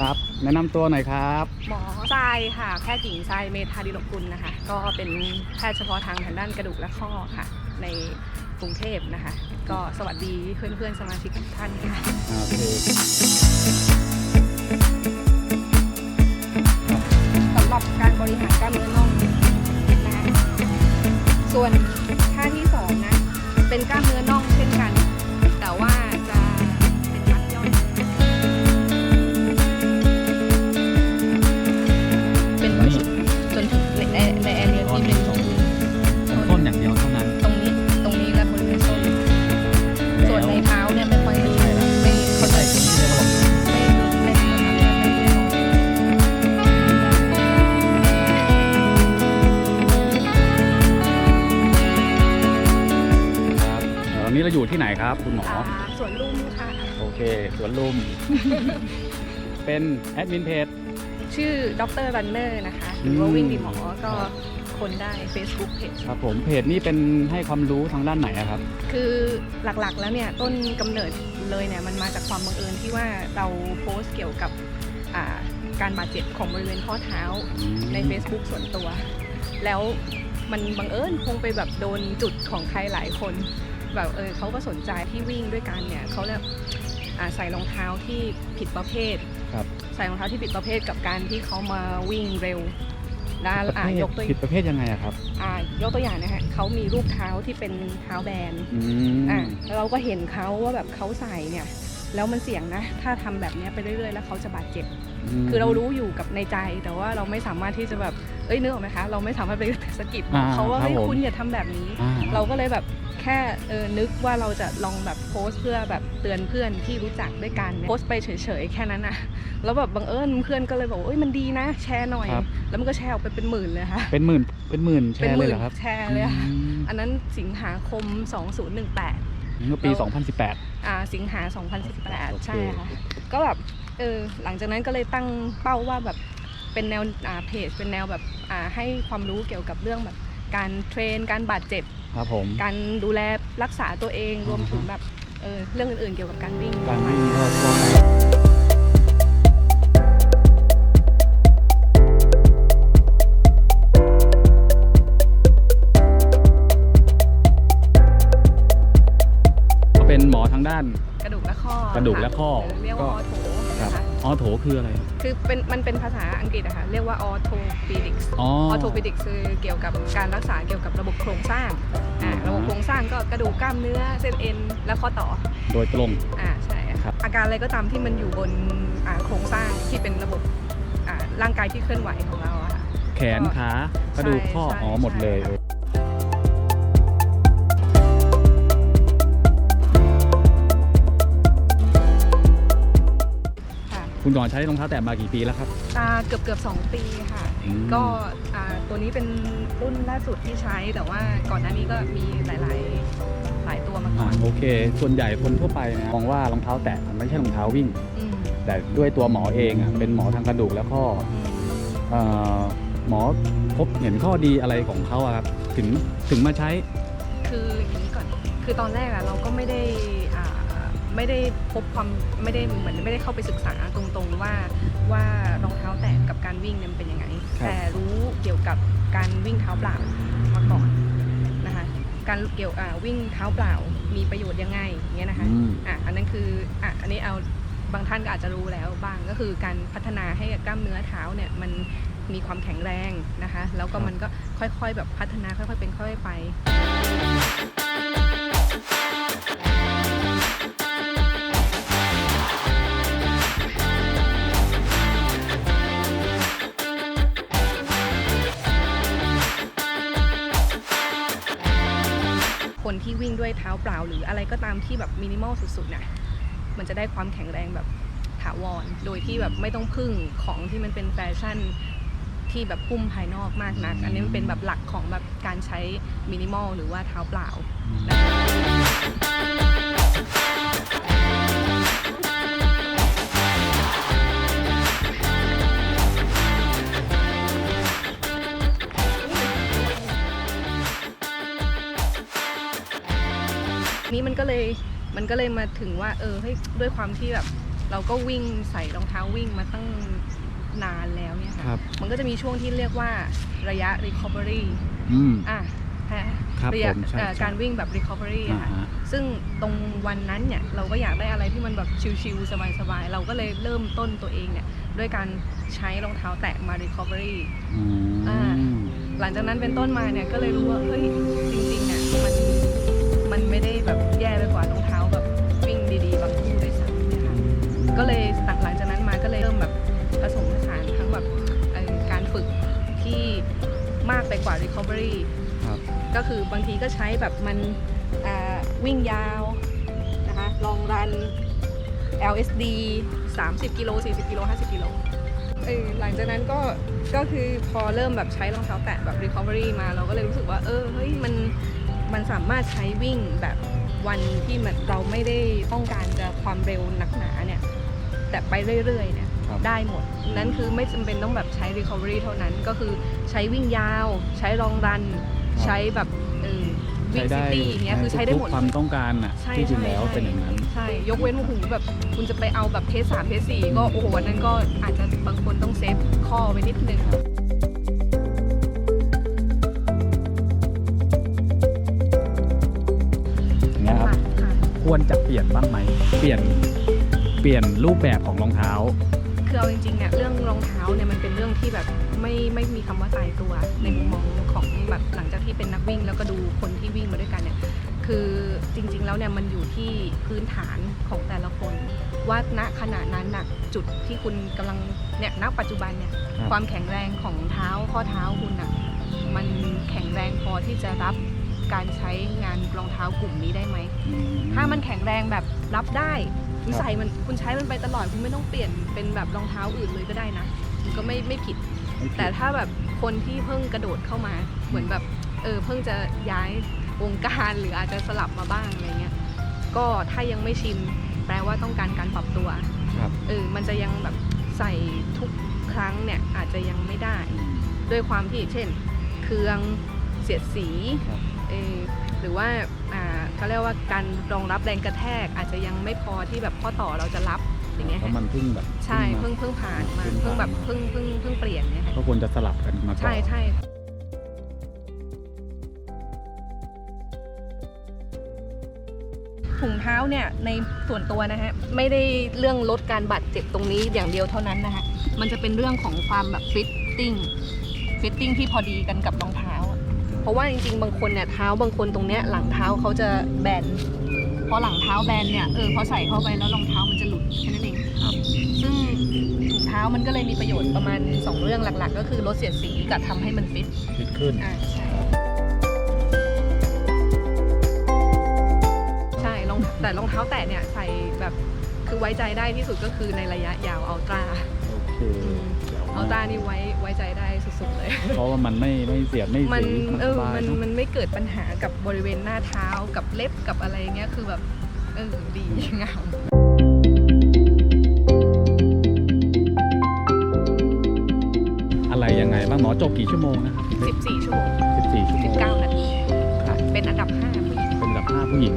ครับ แนะนำตัวหน่อยครับหมอทรายค่ะ แพทย์หญิงทรายเมธาดิลกุลนะคะ ก็เป็นแพทย์เฉพาะทางทางด้านกระดูกและข้อค่ะ ในกรุงเทพนะคะ ก็สวัสดีเพื่อนๆสมาชิกทุกท่านค่ะ โอเคสำหรับการบริหารกล้ามเนื้อน่องนะคะส่วนท่าที่สองนะ เป็นกล้ามเนื้อน่องเช่นกัน ที่ไหนครับ คุณหมออ่าสวนลุมค่ะ โอเค สวนลุม เป็นแอดมินเพจ ชื่อดรรันเนอร์นะคะ หรือว่าอืมวิ่งดีหมอ ก็คนได้ Facebook Page ครับผม เพจนี้เป็นให้ความรู้ทางด้านไหนอะครับ คือหลักๆแล้วเนี่ย ต้นกำเนิดเลยเนี่ย มันมาจากความบังเอิญที่ว่าเราโพสต์เกี่ยวกับอ่าการบาดเจ็บของบริเวณข้อเท้าใน Facebook ส่วนตัว แล้วมันบังเอิญคงไปแบบโดนจุดของใครหลายคน แบบเออเขาก็สนใจที่วิ่งด้วยกันเนี่ยเขาแบบอ่าใส่รองเท้าที่ผิดประเภทครับใส่รองเท้าที่ผิดประเภทกับการที่เขามาวิ่งเร็วนะอ่าประเภทยกตัวผิดประเภทยังไงอะครับอ่ายกตัวอย่างนะฮะเขามีรูปเท้าที่เป็นเท้าแบนอืมอ่าแล้วเราก็เห็นเขาว่าแบบเขาใส่เนี่ยแล้วมันเสี่ยงนะ ถ้าทำแบบเนี้ยไปเรื่อยๆ แล้วเขาจะบาดเจ็บมคือเรารู้อยู่กับในใจ แต่ว่าเราไม่สามารถที่จะแบบ เอ้ยนึกออกไหมคะเราไม่สามารถไปสะกิดบอกเขาว่าอ่าครับเฮ้ยผมคุณอย่าทำแบบนี้อ่าเราก็เลยแบบแค่เออนึกว่าเราจะลองแบบโพสต์เพื่อแบบเตือนเพื่อนที่รู้จักด้วยกันโพสต์ไปเฉยๆแค่นั้นนะแล้วแบบบังเอิญเพื่อนก็เลยบอกว่าเอ้ยมันดีนะ แชร์หน่อยครับแล้วมันก็แชร์ออกไปเป็นหมื่นเลยค่ะเป็นหมื่นเป็นหมื่นแชเป็นร์หเลยมื่เหนรอครับแชร์เลยค่ะอืมอันนั้นสิงหาคม 2018เมื่อปีเรา2018 อ่าสิงหาโอเค2018 ใช่ค่ะก็แบบเออหลังจากนั้นก็เลยตั้งเป้าว่าแบบ เป็นแนวอ่าเพจเป็นแนวแบบอ่าให้ความรู้เกี่ยวกับเรื่องแบบการเทรนการบาดเจ็บครับผมการดูแลรักษาตัวเองอือฮึรวมถึงแบบเออเรื่องอื่นๆเกี่ยวกับการวิ่งการวิ่งก็ก็ก็เป็นหมอทางด้าน กระดูกและข้อกระดูกและข้อหรืเรียกว่าออโถครับนะคะ ออโถคืออะไร คือเป็นมันเป็นภาษาอังกฤษอะค่ะเรียกว่าออโทปีดิกส์อ๋อออโทปีดิกคือเกี่ยวกับการรักษาเกี่ยวกับระบบโครงสร้างอ่าอืมระบบโครงสร้างก็กระดูกกล้ามเนื้อเส้นเอ็นและข้อต่อโดยตรง อ่าใช่ค่ะครับ อาการอะไรก็ตามที่มันอยู่บนอ่าโครงสร้างที่เป็นระบบอ่าร่างกายที่เคลื่อนไหวของเราอะค่ะ แขนขากระดูกข้อใช่อ๋อหมดเลย ใช่ ค่ะคุณหมอใช้รองเท้าแตะมากี่ปีแล้วครับ อ่าเกือบเกือบสองปีค่ะ อืม ก็อ่าตัวนี้เป็นรุ่นล่าสุดที่ใช้แต่ว่าก่อนหน้านี้ก็มีหลาย ๆ หลายตัวมาก่อ่าอนโอเค ส่วนใหญ่คนทั่วไปนะมองว่ารองเท้าแตะมันไม่ใช่รองเท้าวิ่ง อืมแต่ด้วยตัวหมอเองอะเป็นหมอทางกระดูกและข้ออืมเอ่อหมอพบเห็นข้อดีอะไรของเขาอะครับถึงถึงมาใช้ คืออย่างนี้ก่อน คือตอนแรกอะเราก็ไม่ได้อ่า ไม่ได้พบความไม่ได้เหมือนไม่ได้เข้าไปศึกษาตรงๆว่าว่ารองเท้าแตะกับการวิ่งเนี่ยมันเป็นยังไง ครับแต่รู้เกี่ยวกับการวิ่งเท้าเปล่ามาก่อนนะคะการเกี่ยวอ่าวิ่งเท้าเปล่ามีประโยชน์ยังไงอย่างเงี้ยนะคะอืม อะอันนั้นคืออะอันนี้เอาบางท่านก็อาจจะรู้แล้วบ้างก็คือการพัฒนาให้กล้ามเนื้อเท้าเนี่ยมันมีความแข็งแรงนะคะ แล้วก็ครับมันก็ค่อยๆแบบพัฒนาค่อยๆเป็นค่อยๆไป คนที่วิ่งด้วยเท้าเปล่า หรืออะไรก็ตามที่แบบมินิมอลสุดๆเนี่ยมันจะได้ความแข็งแรงแบบถาวร โดยที่แบบไม่ต้องพึ่งของที่มันเป็นแฟชั่นที่แบบพุ่มภายนอกมากนัก อันนี้มันเป็นแบบหลักของแบบการใช้มินิมอลหรือว่าเท้าเปล่านะคะ มันก็เลยมันก็เลยมาถึงว่า เออเฮ้ยด้วยความที่แบบ เราก็วิ่งใส่รองเท้าวิ่งมาตั้งนานแล้วเนี่ยครัค่ะบมันก็จะมีช่วงที่เรียกว่าระยะ recovery อืม อะฮะครับระยะผมใช่เอ่อใช่ การวิ่งแบบ recovery อ่าอะค่ะ ฮะ ซึ่งตรงวันนั้นเนี่ยเราก็อยากได้อะไรที่มันแบบชิลๆสบายๆ เราก็เลยเริ่มต้นตัวเองเนี่ยด้วยการใช้รองเท้าแตะมา recovery อืมอ่าหลังจากนั้นเป็นต้นมาเนี่ยก็เลยรู้ว่าเฮ้ยจริงๆเนี่ยมันมันไม่ได้แบบแย่ไปกว่ารองเท้า ก็เลยหลังหลังจากนั้นมาก็เลยเริ่มแบบผสมผสานทั้งแบบเอ่อการฝึกที่มากไปกว่า recovery ครับก็คือบางทีก็ใช้แบบมันอ่าวิ่งยาวนะคะลองรัน LSD 30 กิโล 40 กิโล 50 กิโลเออหลังจากนั้นก็ก็คือพอเริ่มแบบใช้รองเท้าแตะแบบ recovery มาเราก็เลยรู้สึกว่า เออเฮ้ยมันมันสามารถใช้วิ่งแบบวันที่มันเราไม่ได้ต้องการจะความเร็วหนักหนาเนี่ย แต่ไปเรื่อยๆเนี่ยครับ ได้หมด นั่นคือไม่จำเป็นต้องแบบใช้ recovery เท่านั้นก็คือใช้วิ่งยาว ใช้รองรัน ใช้แบบเออวิ่งซิตี้อย่างเงี้ยคือใช้ได้หมดทุกๆความเลยต้องการอะใช่ที่จริงใช่แล้วใช่เป็นอย่างนั้น ใช่ ยกเว้นว่าหูแบบ คุณจะไปเอาแบบเทสสามเทสสี่ก็โอ้โหวันนั้นก็อาจจะบางคนต้องเซฟข้อไว้นิดนึง อย่างเงี้ยครับ ค่ะค่ะควรจะเปลี่ยนบ้างไหม เปลี่ยน เปลี่ยนรูปแบบของรองเท้า คือเอาจริงๆเนี่ยเรื่องรองเท้าเนี่ยมันเป็นเรื่องที่แบบไม่ไม่มีคำว่าตายตัวในมุมมองของแบบหลังจากที่เป็นนักวิ่งแล้วก็ดูคนที่วิ่งมาด้วยกันเนี่ยคือจริงๆแล้วเนี่ยมันอยู่ที่พื้นฐานของแต่ละคน ว่าณขณะนั้นน่ะจุดที่คุณกำลังเนี่ยณปัจจุบันเนี่ยครับ ความแข็งแรงของเท้าข้อเท้าคุณอะมันแข็งแรงพอที่จะรับการใช้งานรองเท้ากลุ่มนี้ได้ไหมอืถ้ามันแข็งแรงแบบรับได้ คุณครับใส่มันคุณใช้มันไปตลอดคุณไม่ต้องเปลี่ยนเป็นแบบรองเท้าอื่นเลยก็ได้นะมันก็ไม่ไม่ผิดไม่ผิด แต่ถ้าแบบคนที่เพิ่งกระโดดเข้ามา เหมือนแบบเออเพิ่งจะย้ายวงการหรืออาจจะสลับมาบ้างอะไรเงี้ยก็ถ้ายังไม่ชินแปลว่าต้องการการปรับตัวครับเออมันจะยังแบบใส่ทุกครั้งเนี่ยอาจจะยังไม่ได้อืมด้วยความที่เช่น เครื่องเสียดสีครับเออหรือว่าอ่า เขาเรียกว่าการรองรับแรงกระแทกอาจจะยังไม่พอที่แบบข้อต่อเราจะรับอย่างเงี้ยเพราะค่ะมันเพิ่งแบบใช่มาเพิ่งเพิ่งผ่านมาเพิ่งเพิ่งแบบผ่านมาเพิ่งเพิ่งเพิ่งเปลี่ยนเนี่ยค่ะก็ควรจะสลับกันมาก่อนใช่ใช่ถุงเท้าเนี่ยในส่วนตัวนะฮะไม่ได้เรื่องลดการบาดเจ็บตรงนี้อย่างเดียวเท่านั้นนะฮะมันจะเป็นเรื่องของความแบบฟิตติ้งฟิตติ้งที่พอดีกันกับรองเท้าอะ เพราะว่าจริงๆ บางคนเนี่ยเท้าบางคนตรงเนี้ยหลังเท้าเขาจะแบนพอหลังเท้าแบนเนี่ยเออพอใส่เข้าไปแล้วรองเท้ามันจะหลุดแค่นั้นเองครับซึ่งถุงเท้ามันก็เลยมีประโยชน์ประมาณ 2 เรื่องหลักๆ ก็คือลดเสียดสีกับทำให้มันฟิตฟิตขึ้น อ่าใช่ใช่รองแต่รองเท้าแตะเนี่ยใส่แบบคือไว้ใจได้ที่สุดก็คือในระยะยาวอัลตร้า โอเคเดี๋ยวอัลตร้านี่ไว้ไว้ใจได้สุดๆเลย เพราะว่ามันไม่ไม่เสียดไม่มันสีมันเอสอบายมันเนอะ มันไม่เกิดปัญหากับบริเวณหน้าเท้ากับเล็บกับอะไรเงี้ยคือแบบเออดีงามอะไรยังไงบ้างหมอจบกี่ชั่วโมงนะครับ14 ชั่วโมง 14 ชั่วโมง19 นาทีครับเป็นอันดับ5ผู้หญิง เป็นแบบห้าผู้หญิง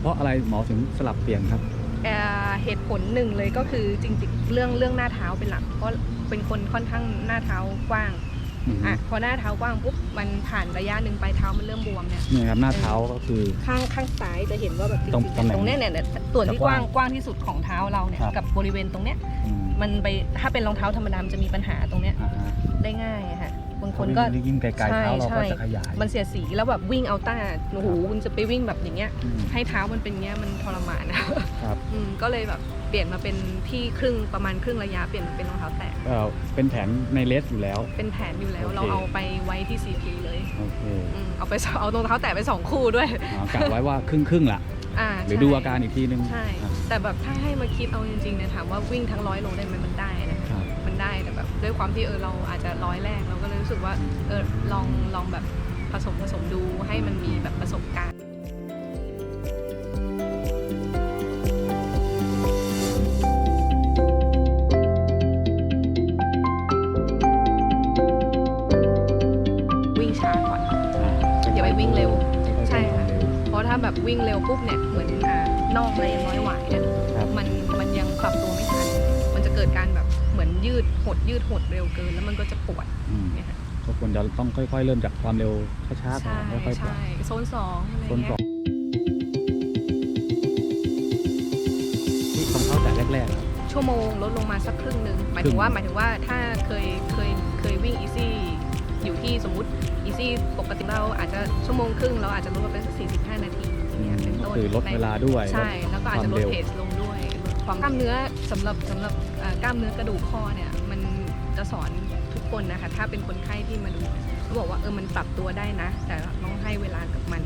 เพราะอะไรหมอถึงสลับเปลี่ยนครับเอ่อเหตุผลหนึ่งเลยก็คือจริงๆเรื่องเรื่องหน้าเท้าเป็นหลักเพราะเป็นคนค่อนข้างหน้าเท้ากว้างอืมอะพอหน้าเท้ากว้างปุ๊บมันผ่านระยะหนึ่งปลายเท้ามันเริ่มบวมเนี่ยเนี่ยครับหน้าเท้าก็คือ ข้างข้างซ้ายจะเห็นว่าแบบจตรงริงตำแหน่งๆตรงเนี้ยเนี่ยเนี่ยส่วนที่จะกกว้าว้างงกว้างที่สุดของเท้าเราเนี่ยครับ กับบริเวณตรงเนี้ยอืมมันไปถ้าเป็นรองเท้าธรรมดามันจะมีปัญหาตรงเนี้ยอ่าฮะได้ง่ายอะค่ะ บางคนก็ยิ่งยิ่งไกลๆเท้าเราใช่ก็ใช่จะขยายมันเสียสีแล้วแบบวิ่งเอาต้าโอ้โหคุณจะไปวิ่งแบบอย่างเงี้ยอืมให้เท้ามันเป็นเงี้ยมันทรมานนะอืมก็เลยแบบเปลี่ยนมาเป็นที่ครึ่งประมาณครึ่งระยะเปลี่ยนมาเป็นรองเท้าแตะเอ่อเป็นแผนในเลสอยู่แล้ว เป็นแผนอยู่แล้วโอเคเราเอาไปไว้ที่ CP เลยโอเคอืมเอาไปสเอารองเท้าแตะไปสองคู่ด้วยอ่ากะไว้ว่าครึ่งครึ่งๆละอ่าหรือใช่ดูอาการอีกทีนึงใช่อะแต่แบบถ้าให้มาคิดเอาจริงๆเนี่ยถามว่าวิ่งทั้งร้อยโลได้ไหมมันได้นะคะ ด้วยความที่เออเราอาจจะร้อยแรกเราก็เลยรู้สึกว่าเออลองลองแบบผสมผสมดูให้มันมีแบบประสบการณ์วิ่งช้าก่อนอย่าไปวิ่งเร็ว ใช่ค่ะ เพราะถ้าแบบวิ่งเร็วปุ๊บเนี่ยเหมือนอ่านอกอะไรน้อยหวายเนี่ยครับมันมันยังปรับตัวไม่ทัน มันจะเกิดการแบบเหมือน ยืดหดยืดหดเร็วเกิน แล้วมันก็จะปวดอืมเนี่ยค่ะก็ควรจะต้องค่อย ๆ เริ่มจากความเร็วช้าๆก่อใช่นค่อยๆปรับใช่โซนสองอะไรต้นเงี้ก่อยนที่ของเขาแต่แรกๆอะ ชั่วโมงลดลงมาสักครึ่งหนึ่งหมายถึงว่าหมายถึงว่าถ้าเคยเคยเคยวิ่งอีซี่อยู่ที่สมมติอีซี่ปกติเราอาจจะชั่วโมงครึ่งเราอาจจะลดไปสัก45 นาทีเนี่ยเป็นก็ต้นคือลดเวลาด้วย ใช่ แล้วก็อาจจะลควาดมเร็ว เพจลงด้วยลด ความกล้ามเนื้อสำหรับสำหรับเอ่อกล้ามเนื้อกระดูกข้อเนี่ยมันจะสอนทุกคนนะคะถ้าเป็นคนไข้ที่มาดูเขาบอกว่าเออมันปรับตัวได้นะ แต่ต้องให้เวลากับมัน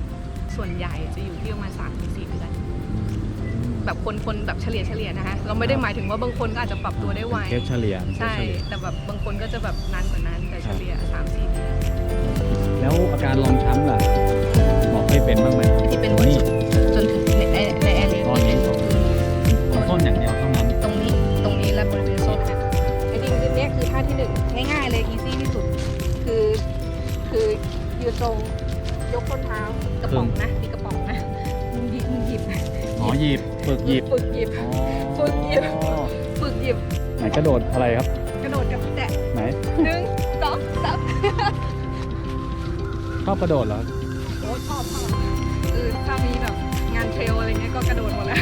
ส่วนใหญ่จะอยู่ที่ประมาณ3-4เดือนแบบคนคนแบบเฉลี่ยเฉลี่ยนะคะเราไม่ได้หมายถึงว่าบางคนก็อาจจะปรับตัวได้ไวเคสเฉลี่ยเคสใช่เฉลี่ยแต่แบบบางคนก็จะแบบนานกว่านั้นแต่เฉลี่ย3-4เดือนแล้วอาการรองช้ำล่ะหมอเคยเป็นบ้างไหมที่เป็นหัวนี่จุด ระโดดอะไรครับ กระโดดกับแตะไหนหนึ่งสองสามชอบกระโดดเหรอ โอ้ชอบชอบคือถ้ามีแบบงานเทรลอะไรเงี้ยก็กระโดดหมดแล้ว